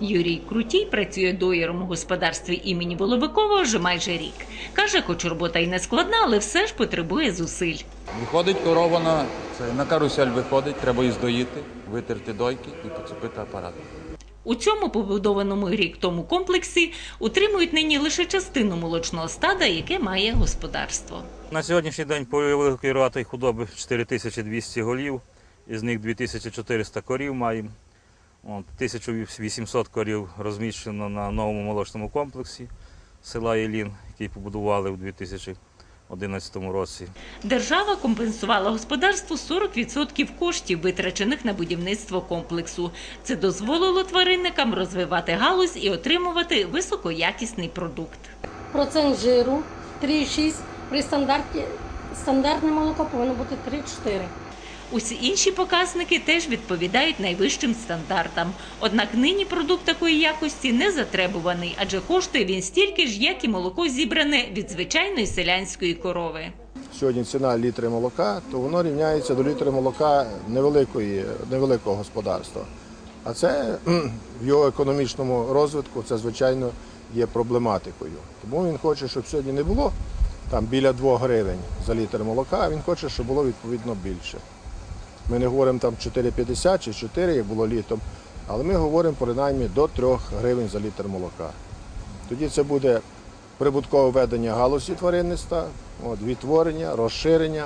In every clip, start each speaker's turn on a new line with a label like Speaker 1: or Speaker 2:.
Speaker 1: Юрій Крутій працює доєром у господарстві імені Воловикова вже майже рік. Каже, хоч робота й не складна, але все ж потребує зусиль.
Speaker 2: Виходить корова на, це, на карусель виходить, треба її здоїти, витерти дойки і поцепити апарат.
Speaker 1: У цьому побудованому рік тому комплексі утримують нині лише частину молочного стада, яке має господарство.
Speaker 3: На сьогоднішній день по великої рогатої худоби 4200 голів, із них 2400 корів маємо. От, 1800 корів розміщено на новому молочному комплексі села Єлін, який побудували у 2011 році.
Speaker 1: Держава компенсувала господарству 40% коштів, витрачених на будівництво комплексу. Це дозволило тваринникам розвивати галузь і отримувати високоякісний продукт.
Speaker 4: Процент жиру 3,6. При стандарті стандартне молоко повинно бути 3,4.
Speaker 1: Усі інші показники теж відповідають найвищим стандартам. Однак нині продукт такої якості не затребуваний, адже коштує він стільки ж, як і молоко зібране від звичайної селянської корови.
Speaker 5: сьогодні ціна літри молока, то воно рівняється до літри молока невеликої, невеликого господарства. А це в його економічному розвитку це, звичайно, є проблематикою. Тому він хоче, щоб сьогодні не було там біля 2 гривень за літр молока, а він хоче, щоб було відповідно більше. Ми не говоримо там 4,50 чи 4, як було літом, але ми говоримо принаймні до 3 гривень за літр молока. Тоді це буде прибуткове ведення галузі тваринництва, от, відтворення, розширення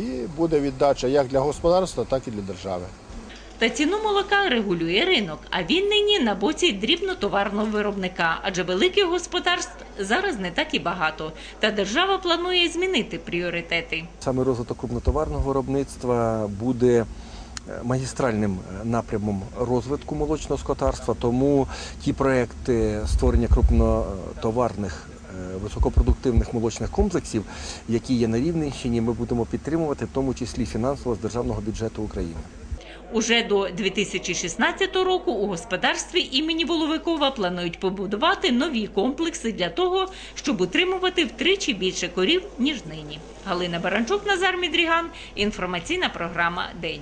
Speaker 5: і буде віддача як для господарства, так і для держави.
Speaker 1: Та ціну молока регулює ринок, а він нині на боці дрібнотоварного виробника, адже великих господарств зараз не так і багато. Та держава планує змінити пріоритети.
Speaker 6: Саме розвиток крупнотоварного виробництва буде е, магістральним е, напрямом розвитку молочного скотарства, тому ті проекти створення крупнотоварних е, високопродуктивних молочних комплексів, які є на Рівненщині, ми будемо підтримувати, в тому числі фінансово з державного бюджету України.
Speaker 1: Уже до 2016 року у господарстві імені Воловикова планують побудувати нові комплекси для того, щоб утримувати втричі більше корів ніж нині. Галина Баранчук, Назар Мідріган. Інформаційна програма День.